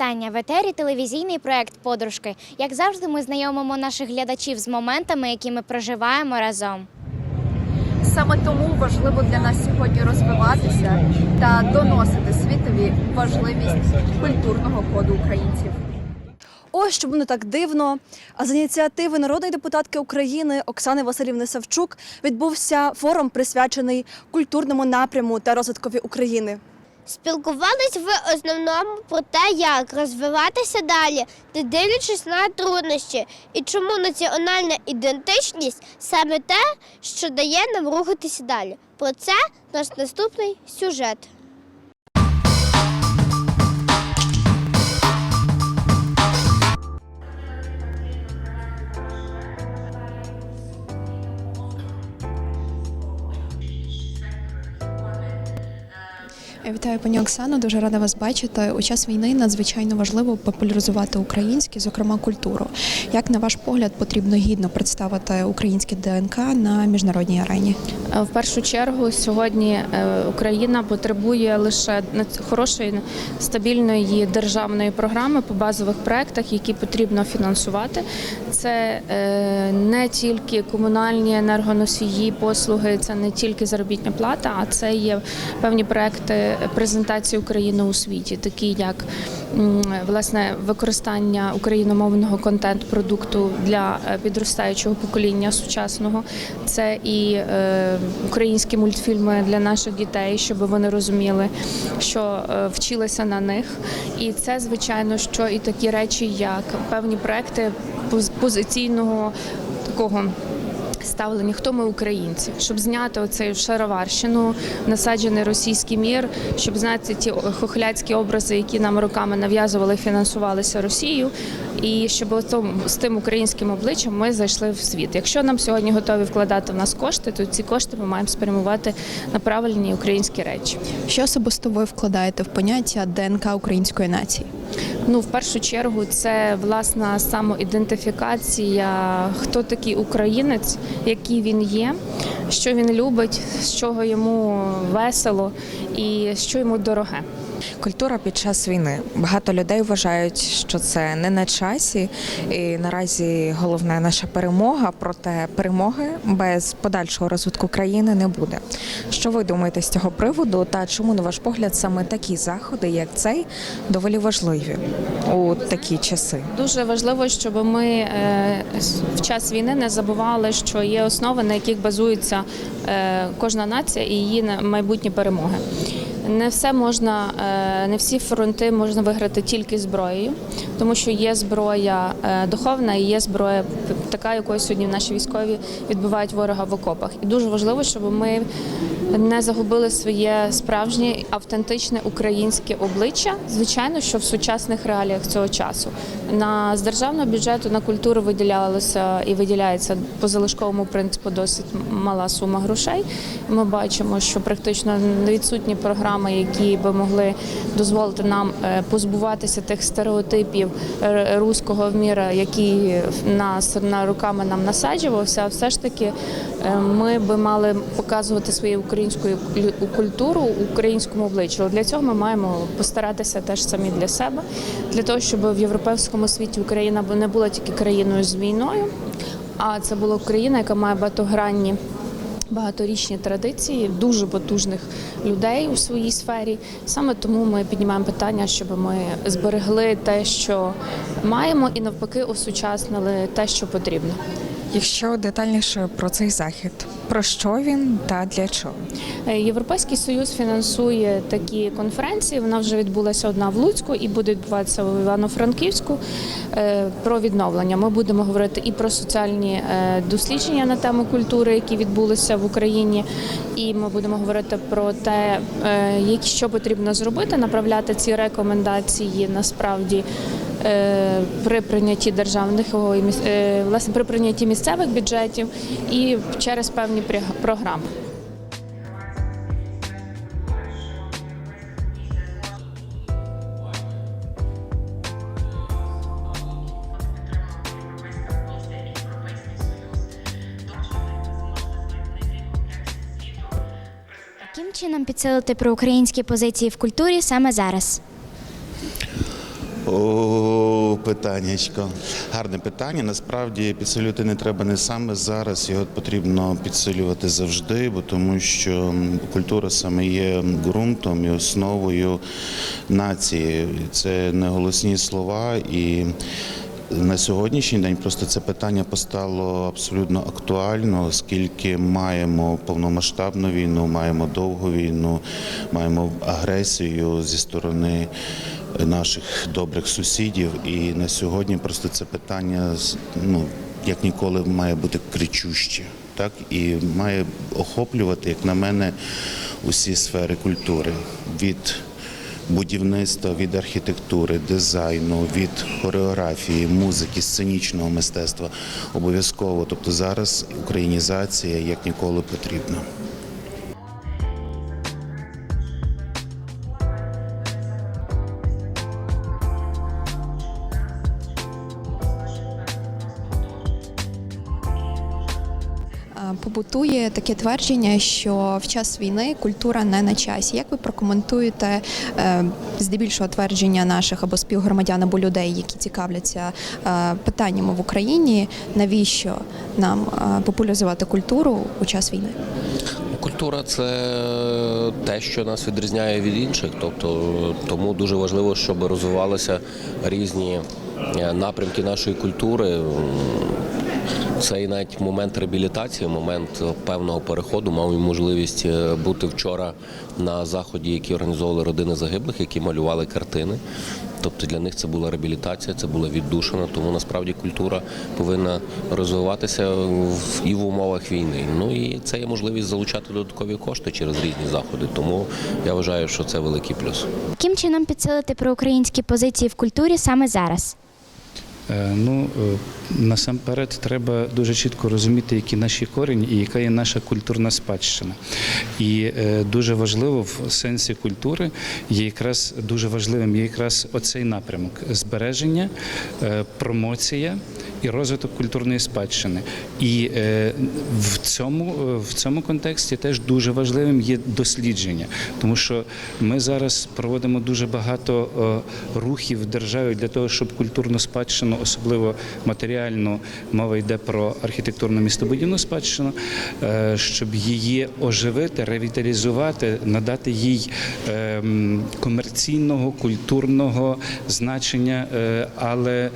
вітання в етері телевізійний проект Подружки. Як завжди, ми знайомимо наших глядачів з моментами, які ми проживаємо разом. Саме тому важливо для нас сьогодні розвиватися та доносити світові важливість культурного коду українців. Ось щоб не так дивно. А з ініціативи народної депутатки України Оксани Василівни Савчук відбувся форум, присвячений культурному напряму та розвиткові України. Спілкувались в основному про те, як розвиватися далі, не дивлячись на труднощі, і чому національна ідентичність саме те, що дає нам рухатися далі. Про це наш наступний сюжет. Вітаю, пані Оксано. Дуже рада вас бачити. У час війни надзвичайно важливо популяризувати українське, зокрема культуру. Як на ваш погляд потрібно гідно представити українське ДНК на міжнародній арені? Е, В першу чергу сьогодні е, Україна потребує лише хорошої стабільної державної програми по базових проектах, які потрібно фінансувати. Це е, не тільки комунальні енергоносії, послуги, це не тільки заробітна плата, а це є певні проекти презентації України у світі, такі як власне використання україномовного контент-продукту для е, підростаючого покоління сучасного. Це і е, українські мультфільми для наших дітей, щоб вони розуміли, що е, вчилися на них. І це, звичайно, що і такі речі, як певні проекти поз- позиційного такого. Ставлення, хто ми українці, щоб зняти оцей шароварщину, насаджений російський мір, щоб зняти ті хохляцькі образи, які нам роками нав'язували, фінансувалися Росією, і щоб з тим українським обличчям ми зайшли в світ. Якщо нам сьогодні готові вкладати в нас кошти, то ці кошти ми маємо спрямувати на правильні українські речі. Що особисто ви вкладаєте в поняття ДНК української нації? Ну, в першу чергу, це власна самоідентифікація, хто такий українець, який він є, що він любить, з чого йому весело і що йому дороге. Культура під час війни. Багато людей вважають, що це не на часі, і наразі головна наша перемога. Проте перемоги без подальшого розвитку країни не буде. Що ви думаєте з цього приводу? Та чому, на ваш погляд, саме такі заходи, як цей, доволі важливі у такі часи? Дуже важливо, щоб ми е, в час війни не забували, що є основи, на яких базується е, кожна нація і її майбутні перемоги. Не все можна, е, не всі фронти можна виграти тільки зброєю, тому що є зброя е, духовна і є зброя така, якою сьогодні наші військові відбивають ворога в окопах. І дуже важливо, щоб ми не загубили своє справжнє автентичне українське обличчя. Звичайно, що в сучасних реаліях цього часу на з державного бюджету на культуру виділялося і виділяється по залишковому принципу досить мала сума грошей. Ми бачимо, що практично відсутні програми, які би могли дозволити нам е, позбуватися тих стереотипів е, руського міра, які нас на руками нам насаджувався. Все ж таки е, ми би мали показувати свою українську куль- культуру українському обличчю. Для цього ми маємо постаратися теж самі для себе, для того, щоб в європейському світі Україна не була тільки країною з війною, а це була країна, яка має багатогранні. Багаторічні традиції дуже потужних людей у своїй сфері. Саме тому ми піднімаємо питання, щоб ми зберегли те, що маємо, і навпаки осучаснили те, що потрібно. Якщо детальніше про цей захід, про що він та для чого? Е, Європейський союз фінансує такі конференції. Вона вже відбулася одна в Луцьку і буде відбуватися в Івано-Франківську е, про відновлення. Ми будемо говорити і про соціальні е, дослідження на тему культури, які відбулися в Україні. І ми будемо говорити про те, що потрібно зробити, направляти ці рекомендації насправді. Е, При прийнятті державних е, власне при прийнятті місцевих бюджетів і через певні програми. Яким чином підсилити проукраїнські позиції в культурі саме зараз? Питаннячко. Гарне питання. Насправді підсилювати не треба не саме зараз. Його потрібно підсилювати завжди, бо тому що культура саме є ґрунтом і основою нації. Це не голосні слова і. На сьогоднішній день просто це питання постало абсолютно актуально, оскільки маємо повномасштабну війну, маємо довгу війну, маємо агресію зі сторони наших добрих сусідів. І на сьогодні просто це питання ну, як ніколи має бути кричуще. Так і має охоплювати, як на мене, усі сфери культури від будівництва, від архітектури, дизайну, від хореографії, музики, сценічного мистецтва обов'язково. Тобто зараз українізація як ніколи потрібна. Е, таке твердження, що в час війни культура не на часі. Як ви прокоментуєте е, здебільшого твердження наших або співгромадян, або людей, які цікавляться е, питаннями в Україні, навіщо нам е, популяризувати культуру у час війни? Культура це те, що нас відрізняє від інших. Тобто тому дуже важливо, щоб розвивалися різні напрямки нашої культури. Це і навіть момент реабілітації, момент певного переходу. Мав можливість е, бути вчора на заході, який організовували родини загиблих, які малювали картини. Тобто для них це була реабілітація, це була віддушина. Тому насправді культура повинна розвиватися і в умовах війни. Ну і це є можливість залучати додаткові кошти через різні заходи. Тому я вважаю, що це великий плюс. Яким чином підсилити проукраїнські позиції в культурі саме зараз? Е, Ну е, насамперед треба дуже чітко розуміти, які наші корені і яка є наша культурна спадщина. І е, дуже важливо в сенсі культури є якраз дуже важливим є якраз оцей напрямок збереження, промоція. І розвиток культурної спадщини, і е, в цьому е, в цьому контексті теж дуже важливим є дослідження, тому що ми зараз проводимо дуже багато е, рухів в державі для того, щоб культурну спадщину, особливо матеріальну, мова йде про архітектурно містобудівну спадщину, щоб її оживити, ревіталізувати, надати їй е, комерційного, культурного значення. Але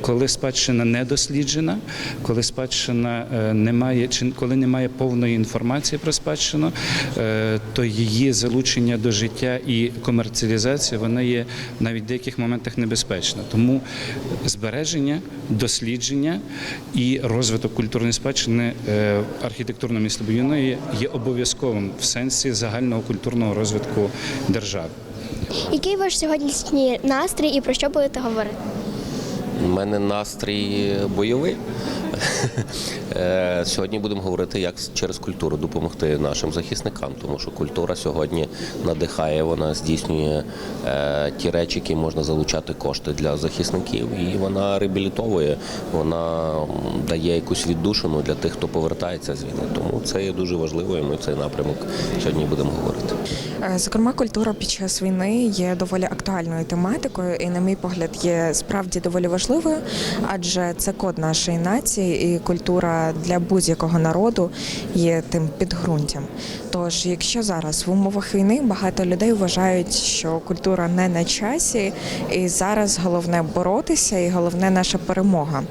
коли спадщина не досліджена, коли спадщина е, немає, чи коли немає повної інформації про спадщину, е, то її залучення до життя і комерціалізація вона є навіть в деяких моментах небезпечна. Тому збереження, дослідження і розвиток культурної спадщини е, архітектурно-містобудівної є обов'язковим в сенсі загального культурного розвитку держави. Який ваш сьогоднішній настрій і про що будете говорити? У мене настрій бойовий. Е, Сьогодні будемо говорити, як через культуру допомогти нашим захисникам, тому що культура сьогодні надихає, вона здійснює е, ті речі, які можна залучати кошти для захисників, і вона реабілітовує, вона дає якусь віддушину для тих, хто повертається з війни. Тому це є дуже важливо, і ми цей напрямок сьогодні будемо говорити. Е, Зокрема, культура під час війни є доволі актуальною тематикою, і, на мій погляд, є справді доволі важливою, адже це код нашої нації, і культура для будь-якого народу є тим підґрунтям. Тож, якщо зараз в умовах війни багато людей вважають, що культура не на часі, і зараз головне боротися, і головне наша перемога.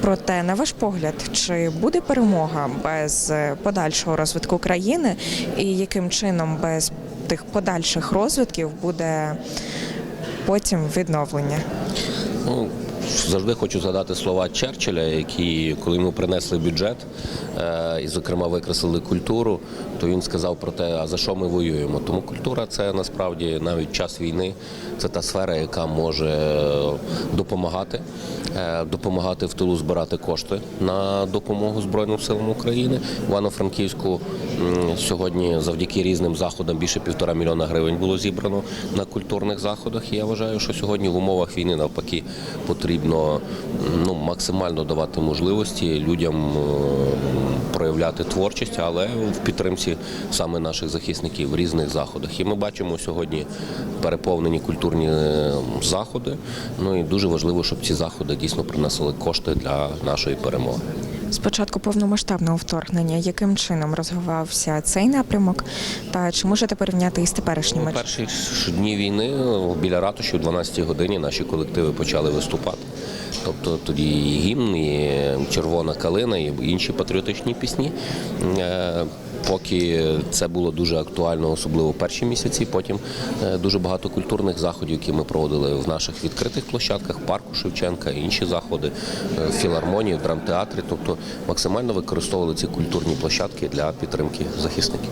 Проте, на ваш погляд, чи буде перемога без е, подальшого розвитку країни, і яким чином без тих подальших розвитків буде потім відновлення? Завжди хочу згадати слова Черчилля, які, коли йому принесли бюджет е, і, зокрема, викреслили культуру, то він сказав про те, а за що ми воюємо. Тому культура це насправді навіть час війни, це та сфера, яка може е, допомагати, е, допомагати в тилу збирати кошти на допомогу Збройним силам України. Івано-Франківську сьогодні завдяки різним заходам більше півтора мільйона гривень було зібрано на культурних заходах. І я вважаю, що сьогодні в умовах війни навпаки потрібно. Потрібно ну, максимально давати можливості людям е, проявляти творчість, але в підтримці саме наших захисників в різних заходах. І ми бачимо сьогодні переповнені культурні е, заходи. Ну і дуже важливо, щоб ці заходи дійсно приносили кошти для нашої перемоги. З початку повномасштабного вторгнення, яким чином розвивався цей напрямок, та чи можете порівняти із теперішніми? У перші дні війни біля ратуші о 12-й годині наші колективи почали виступати. Тобто тоді і гімн, і червона калина, і інші патріотичні пісні. Е, Поки це було дуже актуально, особливо в перші місяці. Потім е, дуже багато культурних заходів, які ми проводили в наших відкритих площадках, парку Шевченка, інші заходи, е, філармонії, в драмтеатрі. Тобто максимально використовували ці культурні площадки для підтримки захисників.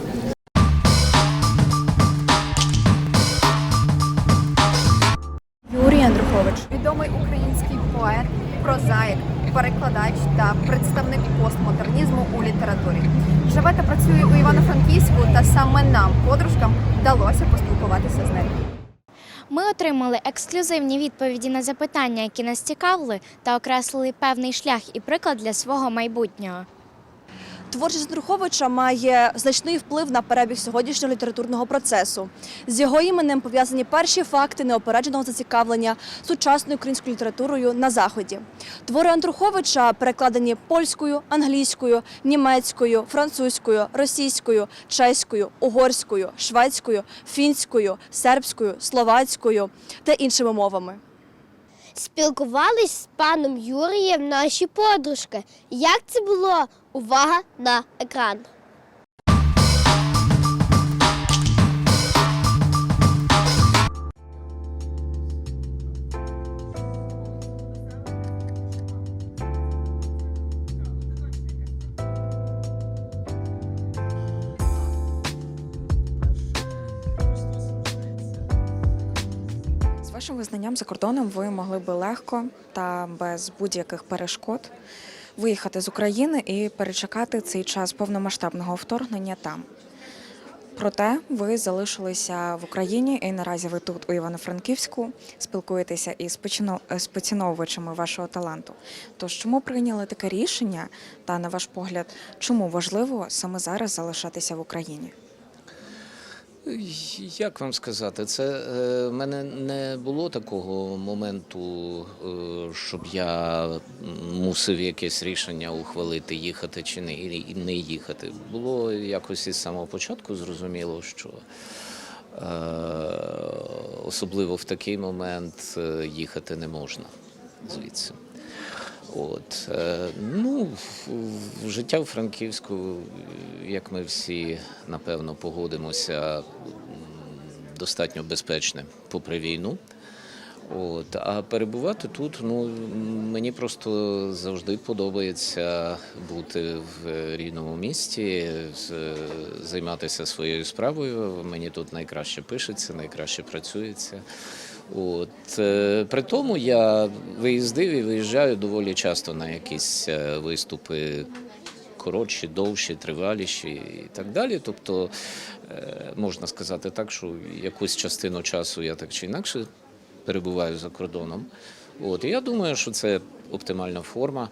Отримали ексклюзивні відповіді на запитання, які нас цікавили, та окреслили певний шлях і приклад для свого майбутнього. Творчість Андруховича має значний вплив на перебіг сьогоднішнього літературного процесу. З його іменем пов'язані перші факти неопередженого зацікавлення сучасною українською літературою на заході. Твори Андруховича перекладені польською, англійською, німецькою, французькою, російською, чеською, угорською, шведською, фінською, сербською, словацькою та іншими мовами. Спілкувались з паном Юрієм наші подружки. Як це було? Увага на екран. Вашим визнанням за кордоном ви могли би легко та без будь-яких перешкод виїхати з України і перечекати цей час повномасштабного вторгнення там. Проте ви залишилися в Україні і наразі ви тут, у Івано-Франківську, спілкуєтеся із поціновувачами вашого таланту. Тож чому прийняли таке рішення? Та на ваш погляд, чому важливо саме зараз залишатися в Україні? Як вам сказати, це е, в мене не було такого моменту, е, щоб я мусив якесь рішення ухвалити, їхати чи не, не їхати. Було якось із самого початку зрозуміло, що е, особливо в такий момент їхати не можна звідси. От е, ну життя в Франківську, як ми всі напевно погодимося, достатньо безпечне попри війну. От, а перебувати тут, ну мені просто завжди подобається бути в рідному місті, займатися своєю справою. Мені тут найкраще пишеться, найкраще працюється. От е, при тому я виїздив і виїжджаю доволі часто на якісь е, виступи коротші, довші, триваліші і так далі. Тобто е, можна сказати так, що якусь частину часу я так чи інакше перебуваю за кордоном. От і я думаю, що це оптимальна форма.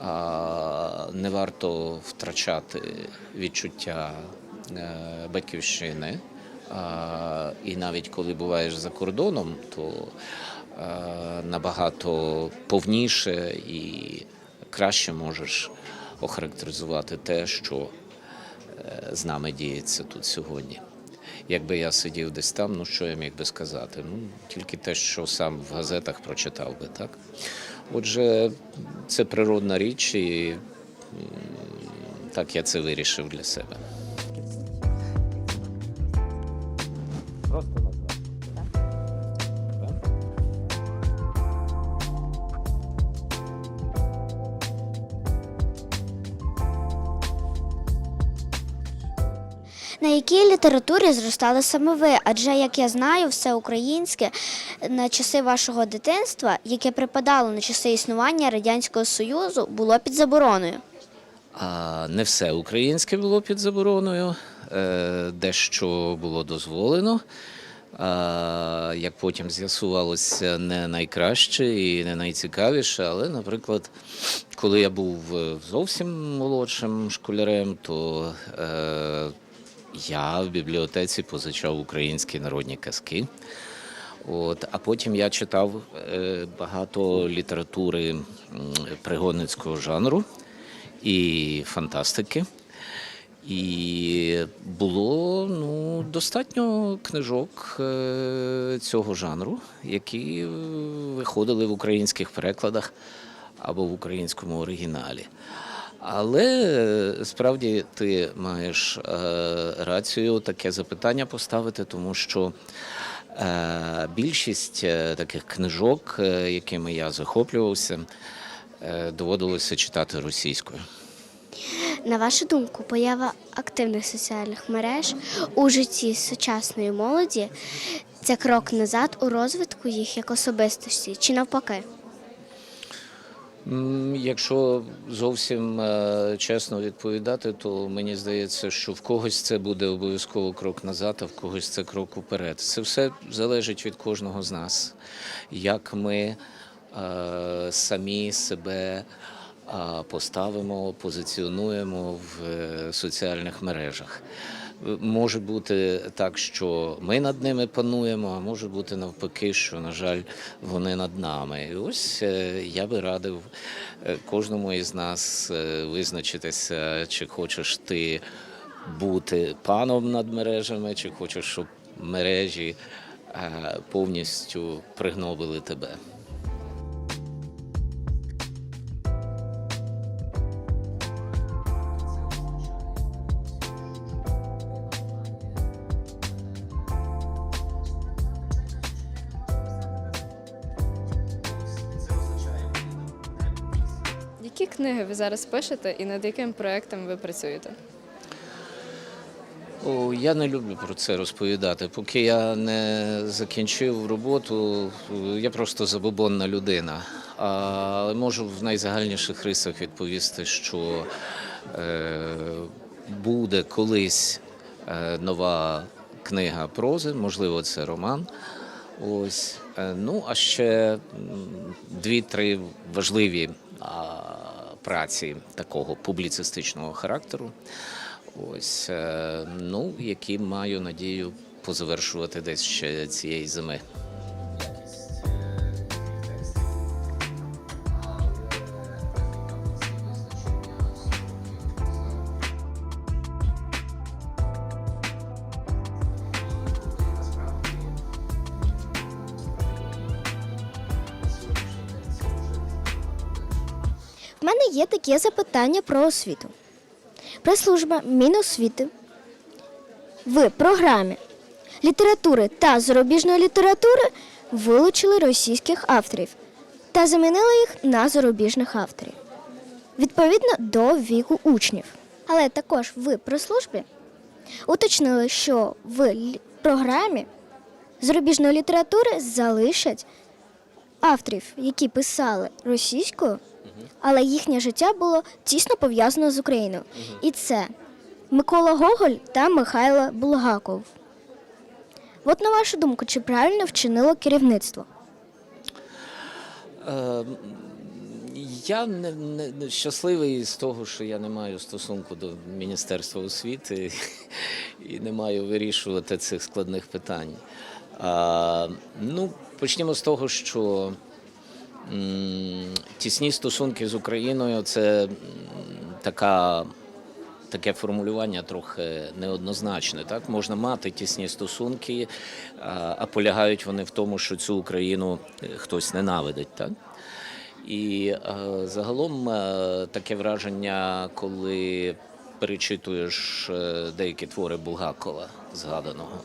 А, не варто втрачати відчуття батьківщини. І навіть коли буваєш за кордоном, то набагато повніше і краще можеш охарактеризувати те, що е, з нами діється тут сьогодні. Якби я сидів десь там, ну що я міг би сказати? Ну тільки те, що сам в газетах прочитав би, так? Отже, це природна річ, і так я це вирішив для себе. На якій літературі зростали саме ви? Адже, як я знаю, все українське на часи вашого дитинства, яке припадало на часи існування Радянського Союзу, було під забороною. А не все українське було під забороною, дещо було дозволено. а, як потім з'ясувалося, не найкраще і не найцікавіше. Але, наприклад, коли я був е, зовсім молодшим школярем, то е, я в бібліотеці позичав українські народні казки. От, а потім я читав е, багато літератури пригодницького жанру і фантастики. І було ну, достатньо книжок е, цього жанру, які виходили в українських перекладах або в українському оригіналі. Але е, справді ти маєш е, рацію таке запитання поставити, тому що більшість таких книжок, якими я захоплювався, доводилося читати російською. На вашу думку, поява активних соціальних мереж у житті сучасної молоді це крок назад у розвитку їх як особистості чи навпаки? Якщо зовсім е, чесно відповідати, то мені здається, що в когось це буде обов'язково крок назад, а в когось це крок уперед. Це все залежить від кожного з нас, як ми е, самі себе е, поставимо, позиціонуємо в е, соціальних мережах. Може бути так, що ми над ними пануємо, а може бути навпаки, що, на жаль, вони над нами. І ось е, я би радив е, кожному із нас визначитися, чи хочеш ти бути паном над мережами, чи хочеш, щоб мережі повністю пригнобили тебе. Зараз пишете і над яким проектом ви працюєте? О, я не люблю про це розповідати. Поки я не закінчив роботу, я просто забобонна людина. Але можу в найзагальніших рисах відповісти, що е, буде колись е, нова книга прози, можливо, це роман. Ось. Е, Ну, а ще дві-три важливі праці такого публіцистичного характеру. Ось, е, ну, які маю надію позавершувати десь ще цієї зими. Таке запитання про освіту. Прес-служба Міносвіти в програмі літератури та зарубіжної літератури вилучили російських авторів та замінили їх на зарубіжних авторів відповідно до віку учнів. Але також в прес-службі уточнили, що в програмі зарубіжної літератури залишать авторів, які писали російською, але їхнє життя було тісно пов'язано з Україною. І це Микола Гоголь та Михайло Булгаков. От на вашу думку, чи правильно вчинило керівництво? Е, Я не, не, щасливий з того, що я не маю стосунку до Міністерства освіти і не маю вирішувати цих складних питань. А, ну, почнімо з того, що тісні стосунки з Україною це така. Таке формулювання трохи неоднозначне. Так можна мати тісні стосунки, а, а полягають вони в тому, що цю Україну е, хтось ненавидить. Так? І е, загалом е, таке враження, коли перечитуєш е, деякі твори Булгакова згаданого.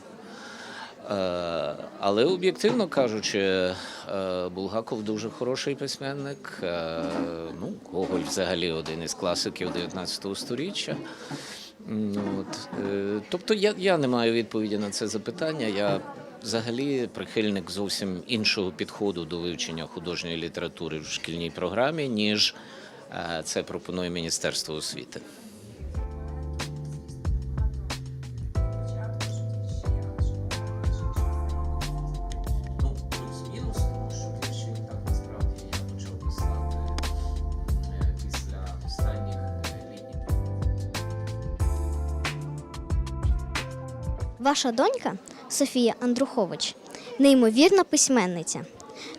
Е, але об'єктивно кажучи, е, Булгаков дуже хороший письменник. Е, ну, Гоголь взагалі один із класиків 19 століття. Ну, От. Тобто я, я не маю відповіді на це запитання. Я взагалі прихильник зовсім іншого підходу до вивчення художньої літератури в шкільній програмі, ніж це пропонує Міністерство освіти. Ваша донька Софія Андрухович неймовірна письменниця.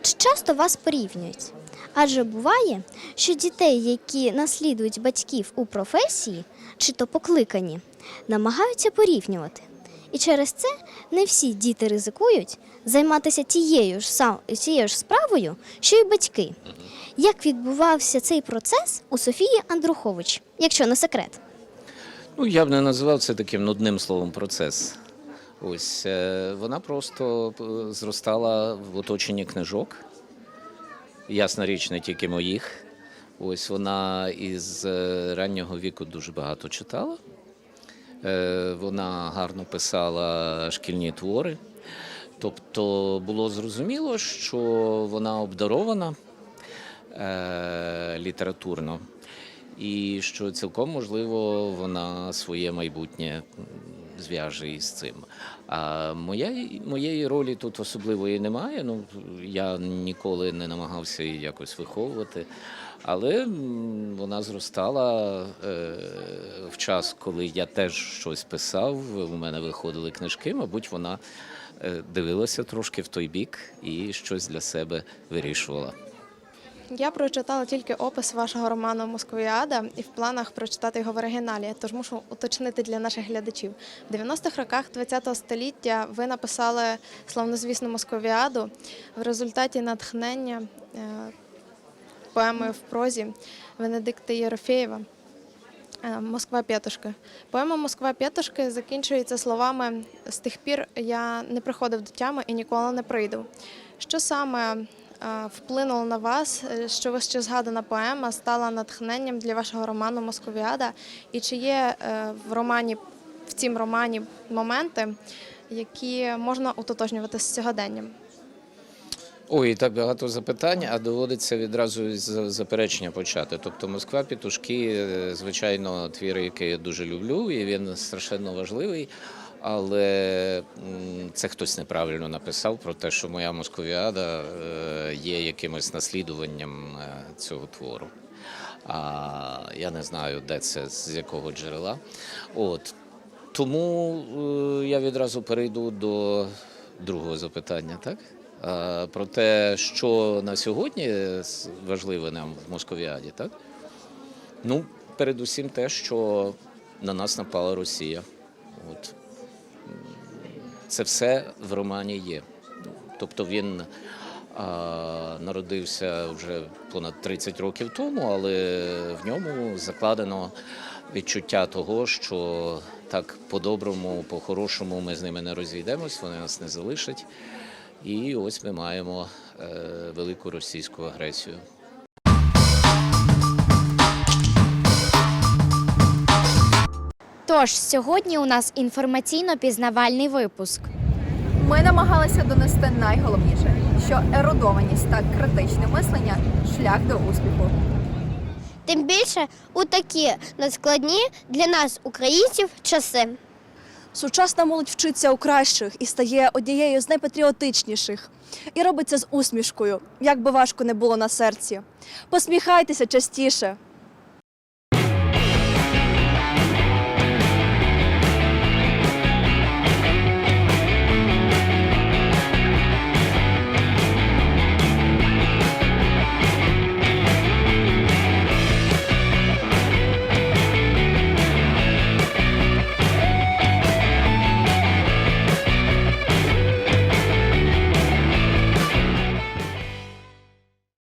Чи часто вас порівнюють? Адже буває, що дітей, які наслідують батьків у професії чи то покликані, намагаються порівнювати. І через це не всі діти ризикують займатися тією ж сам тією ж справою, що й батьки. Як відбувався цей процес у Софії Андрухович, якщо не секрет? Ну, я б не називав це таким нудним словом процес. Ось е, вона просто е, зростала в оточенні книжок. Ясна річ, не тільки моїх. Ось вона із е, раннього віку дуже багато читала. Вона гарно писала шкільні твори. Тобто було зрозуміло, що вона обдарована літературно, і що цілком можливо вона своє майбутнє зв'яже із цим. А моя, моєї ролі тут особливої немає. Ну, я ніколи не намагався її якось виховувати. Але вона зростала е, в час, коли я теж щось писав. У мене виходили книжки. Мабуть, вона е, дивилася трошки в той бік і щось для себе вирішувала. Я прочитала тільки опис вашого роману Москвіада і в планах прочитати його в оригіналі, тож мушу уточнити для наших глядачів. В 90-х роках ХХ століття ви написали славнозвісну Московіаду в результаті натхнення е, поеми в прозі Венедикта Єрофєєва. е, Москва П'ятушки. Поема Москва П'ятушки закінчується словами з тих пір я не приходив до тями і ніколи не прийду. Що саме вплинуло на вас, е, що вище згадана поема стала натхненням для вашого роману Московіада? І чи є е, в романі в цім романі моменти, які можна утотожнювати з сьогоденням? Ой, так багато запитань, а доводиться відразу з заперечення почати. Тобто Москва Петушки, е, звичайно, твір, який я дуже люблю, і він страшенно важливий. Але це хтось неправильно написав про те, що моя московіада е, є якимось наслідуванням е, цього твору. А я не знаю, де це, з якого джерела. От. Тому е, я відразу перейду до другого запитання, так? Про те, що на сьогодні важливе нам в Московіаді, так? Ну, передусім те, що на нас напала Росія. Це все в романі є. Тобто він а, народився вже понад 30 років тому, але в ньому закладено відчуття того, що так по-доброму, по-хорошому ми з ними не розійдемось, вони нас не залишать. І ось ми маємо е, велику російську агресію. Тож сьогодні у нас інформаційно-пізнавальний випуск. Ми намагалися донести найголовніше, що ерудованість та критичне мислення шлях до успіху. Тим більше у такі надскладні для нас, українців, часи. Сучасна молодь вчиться у кращих і стає однією з найпатріотичніших. І робиться з усмішкою, як би важко не було на серці. Посміхайтеся частіше,